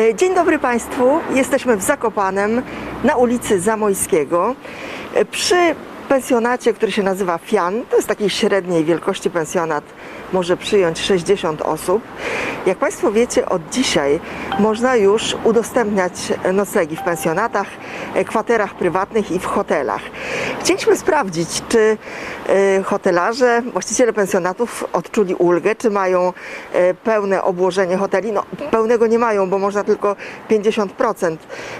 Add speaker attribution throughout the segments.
Speaker 1: E, Dzień dobry Państwu. Jesteśmy w Zakopanem na ulicy Zamojskiego e, przy pensjonacie, który się nazywa Fian. To jest takiej średniej wielkości pensjonat, może przyjąć 60 osób. Jak Państwo wiecie, od dzisiaj można już udostępniać noclegi w pensjonatach, e, kwaterach prywatnych i w hotelach. Chcieliśmy sprawdzić, czy e, hotelarze, właściciele pensjonatów odczuli ulgę, czy mają e, pełne obłożenie hoteli. No, pełnego nie mają, bo można tylko 50%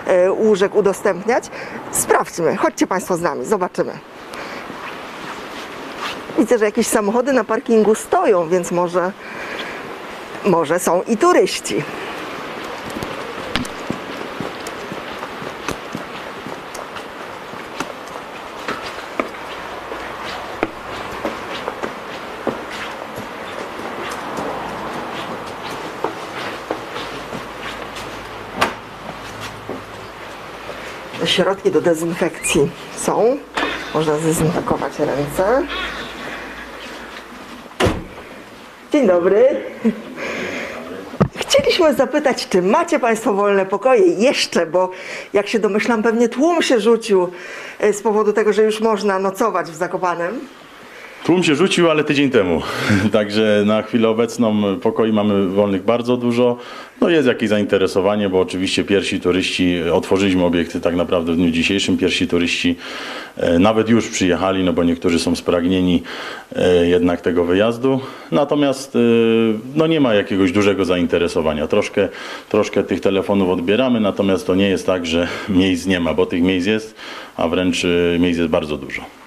Speaker 1: e, łóżek udostępniać. Sprawdźmy, chodźcie Państwo z nami, zobaczymy. Widzę, że jakieś samochody na parkingu stoją, więc może, może są i turyści. Środki do dezynfekcji są. Można zdezynfekować ręce. Dzień dobry. Chcieliśmy zapytać, czy macie Państwo wolne pokoje jeszcze, bo jak się domyślam, pewnie tłum się rzucił e, z powodu tego, że już można nocować w Zakopanem.
Speaker 2: Tłum się rzucił, ale tydzień temu. Także na chwilę obecną pokoi mamy wolnych bardzo dużo. No jest jakieś zainteresowanie, bo oczywiście pierwsi turyści, otworzyliśmy obiekty tak naprawdę w dniu dzisiejszym. Pierwsi turyści e, nawet już przyjechali, no bo niektórzy są spragnieni e, jednak tego wyjazdu. Natomiast e, no nie ma jakiegoś dużego zainteresowania. Troszkę, troszkę tych telefonów odbieramy, natomiast to nie jest tak, że miejsc nie ma, bo tych miejsc jest, a wręcz miejsc jest bardzo dużo.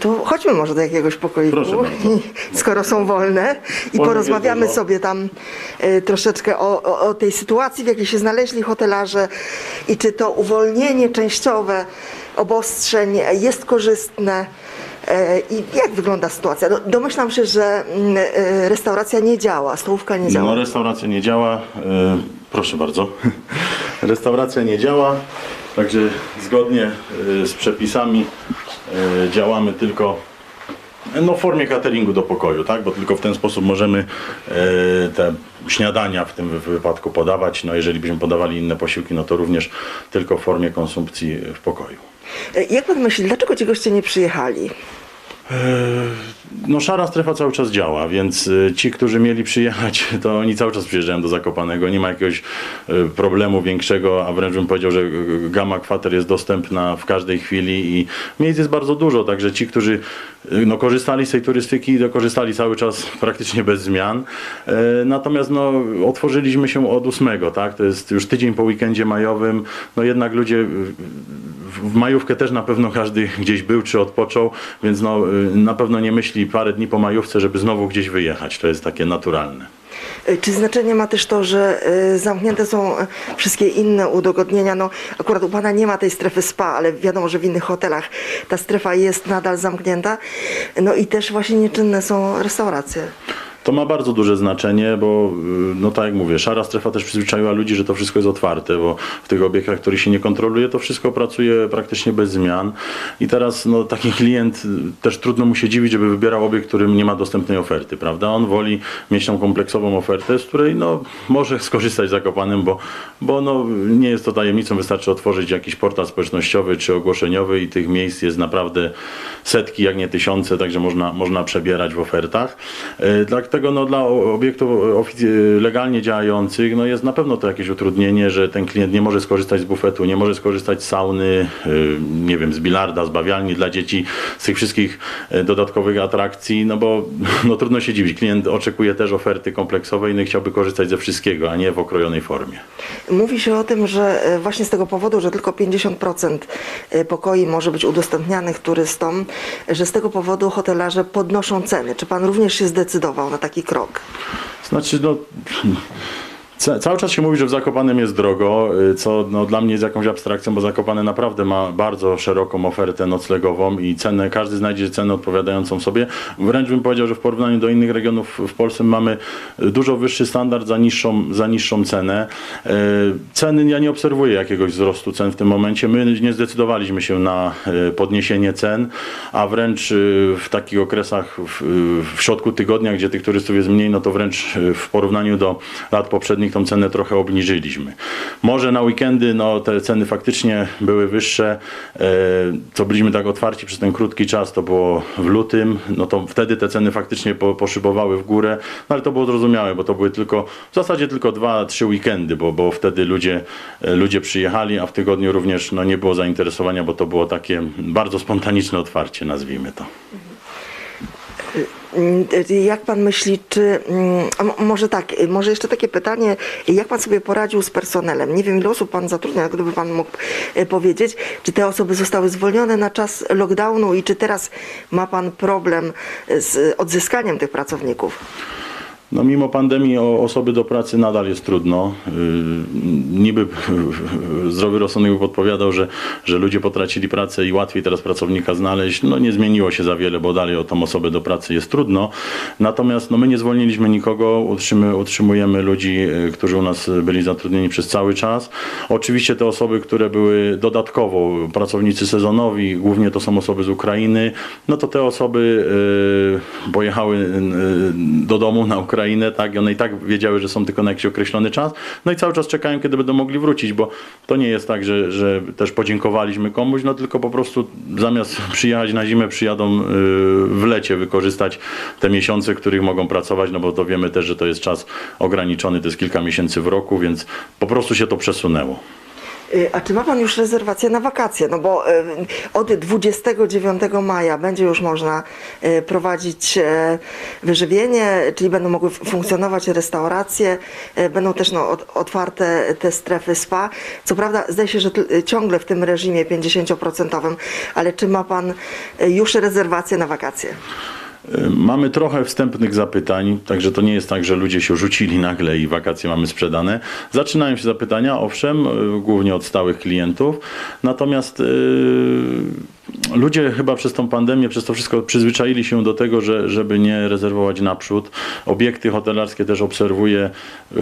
Speaker 1: To chodźmy może do jakiegoś pokoiku,
Speaker 2: Proszę bardzo.
Speaker 1: skoro są wolne i porozmawiamy sobie tam e, troszeczkę o, o, o tej sytuacji, w jakiej się znaleźli hotelarze i czy to uwolnienie częściowe obostrzeń jest korzystne. e, I jak wygląda sytuacja? No, domyślam się, że mm, e, restauracja nie działa, stołówka nie działa.
Speaker 2: No restauracja nie działa. E, proszę bardzo. restauracja nie działa, także zgodnie e, z przepisami działamy tylko no, w formie cateringu do pokoju, tak? Bo tylko w ten sposób możemy e, te śniadania w tym wy- wypadku podawać. No jeżeli byśmy podawali inne posiłki, no to również tylko w formie konsumpcji w pokoju.
Speaker 1: E, Jak pan myśli, dlaczego ci goście nie przyjechali?
Speaker 2: No szara strefa cały czas działa, więc y, ci, którzy mieli przyjechać, to oni cały czas przyjeżdżają do Zakopanego. Nie ma jakiegoś y, problemu większego, a wręcz bym powiedział, że gama kwater jest dostępna w każdej chwili i miejsc jest bardzo dużo, także ci, którzy no, korzystali z tej turystyki, korzystali cały czas praktycznie bez zmian. E, Natomiast no, otworzyliśmy się od ósmego, tak? To jest już tydzień po weekendzie majowym. No jednak ludzie w majówkę też na pewno każdy gdzieś był czy odpoczął, więc no, na pewno nie myśli parę dni po majówce, żeby znowu gdzieś wyjechać. To jest takie naturalne.
Speaker 1: E, Czy znaczenie ma też to, że e, zamknięte są wszystkie inne udogodnienia? No, akurat u Pana nie ma tej strefy spa, ale wiadomo, że w innych hotelach ta strefa jest nadal zamknięta. No i też właśnie nieczynne są restauracje.
Speaker 2: To ma bardzo duże znaczenie, bo y, no tak jak mówię, szara strefa też przyzwyczaiła ludzi, że to wszystko jest otwarte, bo w tych obiektach, których się nie kontroluje, to wszystko pracuje praktycznie bez zmian. I teraz no, taki klient y, też trudno mu się dziwić, żeby wybierał obiekt, którym nie ma dostępnej oferty, prawda? On woli mieć tą kompleksową ofertę, z której no, może skorzystać zakopanym, bo, bo no, nie jest to tajemnicą, wystarczy otworzyć jakiś portal społecznościowy czy ogłoszeniowy i tych miejsc jest naprawdę setki, jak nie tysiące, także można, można przebierać w ofertach. E, No, dla obiektów ofic- legalnie działających no, jest na pewno to jakieś utrudnienie, że ten klient nie może skorzystać z bufetu, nie może skorzystać z sauny, y, nie wiem, z bilarda, z bawialni dla dzieci, z tych wszystkich e, dodatkowych atrakcji, no bo no, trudno się dziwić. Klient oczekuje też oferty kompleksowej no, i chciałby korzystać ze wszystkiego, a nie w okrojonej formie.
Speaker 1: Mówi się o tym, że e, właśnie z tego powodu, że tylko 50% e, pokoi może być udostępnianych turystom, że z tego powodu hotelarze podnoszą ceny. Czy Pan również się zdecydował na taki krok?
Speaker 2: Znaczy, no. Ca- Cały czas się mówi, że w Zakopanem jest drogo, y, co no, dla mnie jest jakąś abstrakcją, bo Zakopane naprawdę ma bardzo szeroką ofertę noclegową i cenę, każdy znajdzie cenę odpowiadającą sobie. Wręcz bym powiedział, że w porównaniu do innych regionów w Polsce mamy dużo wyższy standard za niższą, za niższą cenę. Y, Ceny, ja nie obserwuję jakiegoś wzrostu cen w tym momencie. My nie zdecydowaliśmy się na y, podniesienie cen, a wręcz y, w takich okresach w, w środku tygodnia, gdzie tych turystów jest mniej, no to wręcz y, w porównaniu do lat poprzednich październik tą cenę trochę obniżyliśmy. Może na weekendy no, te ceny faktycznie były wyższe. E, co byliśmy tak otwarci przez ten krótki czas, to było w lutym, no to wtedy te ceny faktycznie po, poszybowały w górę, no ale to było zrozumiałe, bo to były tylko, w zasadzie tylko dwa, trzy weekendy, bo, bo wtedy ludzie, e, ludzie przyjechali, a w tygodniu również no, nie było zainteresowania, bo to było takie bardzo spontaniczne otwarcie, nazwijmy to.
Speaker 1: Mm, Jak pan myśli, czy mm, może tak, y, może jeszcze takie pytanie, jak pan sobie poradził z personelem? Nie wiem, ile osób pan zatrudnia, gdyby pan mógł y, powiedzieć, czy te osoby zostały zwolnione na czas lockdownu i czy teraz ma pan problem z odzyskaniem tych pracowników?
Speaker 2: No mimo pandemii o osoby do pracy nadal jest trudno. Yy, Niby zdrowy rozsądek by podpowiadał, że, że ludzie potracili pracę i łatwiej teraz pracownika znaleźć. No nie zmieniło się za wiele, bo dalej o tą osobę do pracy jest trudno. Natomiast no, my nie zwolniliśmy nikogo, utrzymy, utrzymujemy ludzi, yy, którzy u nas byli zatrudnieni przez cały czas. Oczywiście te osoby, które były dodatkowo, pracownicy sezonowi, głównie to są osoby z Ukrainy, no to te osoby yy, pojechały yy, do domu na Ukrainę, tak, i one i tak wiedziały, że są tylko na jakiś określony czas, no i cały czas czekają, kiedy będą mogli wrócić, bo to nie jest tak, że, że też podziękowaliśmy komuś, no tylko po prostu zamiast przyjechać na zimę, przyjadą yy, w lecie wykorzystać te miesiące, w których mogą pracować, no bo to wiemy też, że to jest czas ograniczony, to jest kilka miesięcy w roku, więc po prostu się to przesunęło.
Speaker 1: Y, A czy ma pan już rezerwację na wakacje? No bo y, od 29 maja będzie już można y, prowadzić wyżywienie, czyli będą mogły funkcjonować restauracje, będą też no, ot- otwarte te strefy spa. Co prawda zdaje się, że ciągle w tym reżimie 50%, ale czy ma pan już rezerwację na wakacje?
Speaker 2: Mamy trochę wstępnych zapytań, także to nie jest tak, że ludzie się rzucili nagle i wakacje mamy sprzedane. Zaczynają się zapytania, owszem, y, głównie od stałych klientów, natomiast yy, ludzie chyba przez tą pandemię, przez to wszystko przyzwyczaili się do tego, że, żeby nie rezerwować naprzód. Obiekty hotelarskie też obserwuję,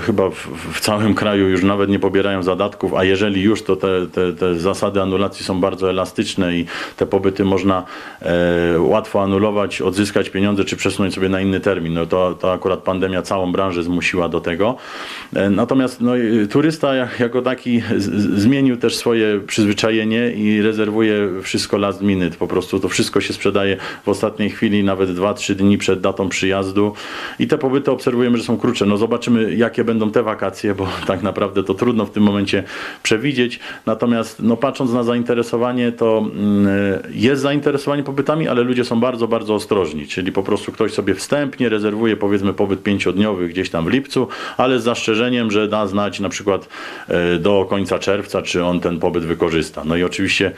Speaker 2: chyba w, w całym kraju już nawet nie pobierają zadatków, a jeżeli już, to te, te, te zasady anulacji są bardzo elastyczne i te pobyty można e, łatwo anulować, odzyskać pieniądze, czy przesunąć sobie na inny termin. No to, to akurat pandemia całą branżę zmusiła do tego. E, Natomiast no, turysta jak- jako taki z, zmienił też swoje przyzwyczajenie i rezerwuje wszystko last minute. Po prostu to wszystko się sprzedaje w ostatniej chwili, nawet 2-3 dni przed datą przyjazdu. I te pobyty obserwujemy, że są krótsze. No zobaczymy, jakie będą te wakacje, bo tak naprawdę to trudno w tym momencie przewidzieć. Natomiast no, patrząc na zainteresowanie, to mm, jest zainteresowanie pobytami, ale ludzie są bardzo, bardzo ostrożni. Czyli po prostu ktoś sobie wstępnie rezerwuje powiedzmy pobyt pięciodniowy gdzieś tam w lipcu, ale z zastrzeżeniem, że da znać na przykład e, do końca czerwca, czy on ten pobyt wykorzysta. No i oczywiście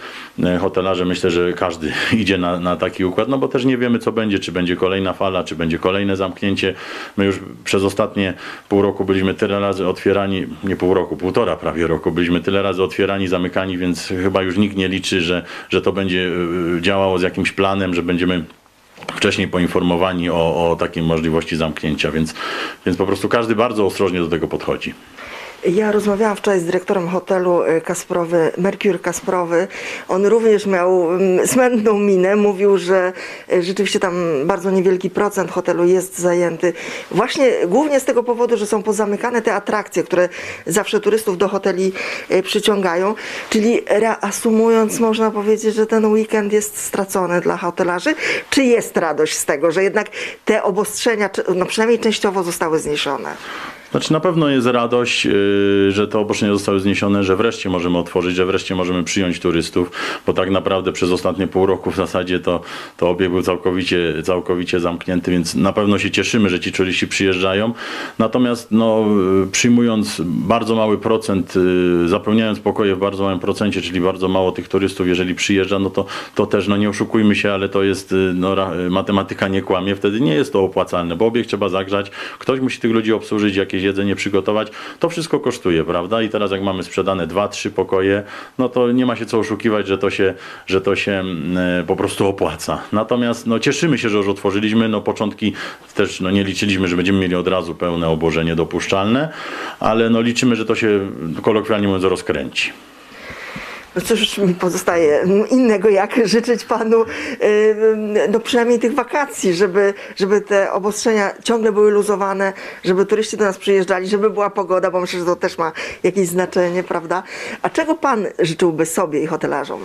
Speaker 2: e, hotelarze myślę, że każdy idzie na, na taki układ, no bo też nie wiemy co będzie, czy będzie kolejna fala, czy będzie kolejne zamknięcie. My już przez ostatnie pół roku byliśmy tyle razy otwierani, nie pół roku, półtora prawie roku, byliśmy tyle razy otwierani, zamykani, więc chyba już nikt nie liczy, że, że to będzie e, działało z jakimś planem, że będziemy wcześniej poinformowani o, o takiej możliwości zamknięcia, więc, więc po prostu każdy bardzo ostrożnie do tego podchodzi.
Speaker 1: Ja rozmawiałam wczoraj z dyrektorem hotelu y, Kasprowy, Merkur Kasprowy. On również miał mm, smętną minę. Mówił, że y, rzeczywiście tam bardzo niewielki procent hotelu jest zajęty. Właśnie głównie z tego powodu, że są pozamykane te atrakcje, które zawsze turystów do hoteli y, przyciągają. Czyli reasumując, można powiedzieć, że ten weekend jest stracony dla hotelarzy. Czy jest radość z tego, że jednak te obostrzenia, no przynajmniej częściowo zostały zniesione?
Speaker 2: Znaczy na pewno jest radość, yy, że te obostrzenia zostały zniesione, że wreszcie możemy otworzyć, że wreszcie możemy przyjąć turystów, bo tak naprawdę przez ostatnie pół roku w zasadzie to, to obieg był całkowicie, całkowicie zamknięty, więc na pewno się cieszymy, że ci turyści przyjeżdżają. Natomiast no, yy, przyjmując bardzo mały procent, yy, zapełniając pokoje w bardzo małym procencie, czyli bardzo mało tych turystów, jeżeli przyjeżdża, no to, to też, no nie oszukujmy się, ale to jest, no, matematyka nie kłamie, wtedy nie jest to opłacalne, bo obieg trzeba zagrzać, ktoś musi tych ludzi obsłużyć, jakieś jedzenie przygotować, to wszystko kosztuje, prawda? I teraz jak mamy sprzedane dwa, trzy pokoje, no to nie ma się co oszukiwać, że to się, że to się mm, po prostu opłaca. Natomiast no, cieszymy się, że już otworzyliśmy, no początki też no, nie liczyliśmy, że będziemy mieli od razu pełne obłożenie dopuszczalne, ale no, liczymy, że to się kolokwialnie mówiąc rozkręci.
Speaker 1: No cóż mi pozostaje innego, jak życzyć panu no przynajmniej tych wakacji, żeby, żeby te obostrzenia ciągle były luzowane, żeby turyści do nas przyjeżdżali, żeby była pogoda, bo myślę, że to też ma jakieś znaczenie, prawda? A czego pan życzyłby sobie i hotelarzom?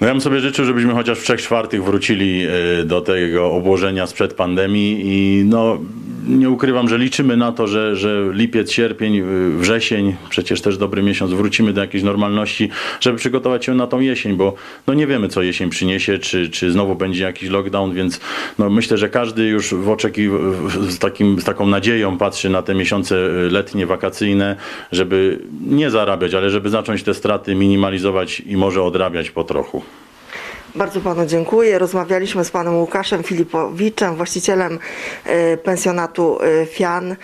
Speaker 2: No ja bym sobie życzył, żebyśmy chociaż w trzech czwartych wrócili y, do tego obłożenia sprzed pandemii i no nie ukrywam, że liczymy na to, że, że lipiec, sierpień, wrzesień, przecież też dobry miesiąc, wrócimy do jakiejś normalności, żeby przygotować się na tą jesień, bo no nie wiemy, co jesień przyniesie, czy, czy znowu będzie jakiś lockdown, więc no myślę, że każdy już w oczeki, z, takim, z taką nadzieją patrzy na te miesiące y, letnie, wakacyjne, żeby nie zarabiać, ale żeby zacząć te straty minimalizować i może odrabiać po trochu.
Speaker 1: Bardzo panu dziękuję. Rozmawialiśmy z panem Łukaszem Filipowiczem, właścicielem y, pensjonatu y, Fian.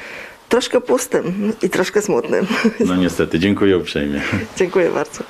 Speaker 1: Troszkę pustym i troszkę smutnym.
Speaker 2: No niestety, dziękuję uprzejmie.
Speaker 1: Dziękuję bardzo.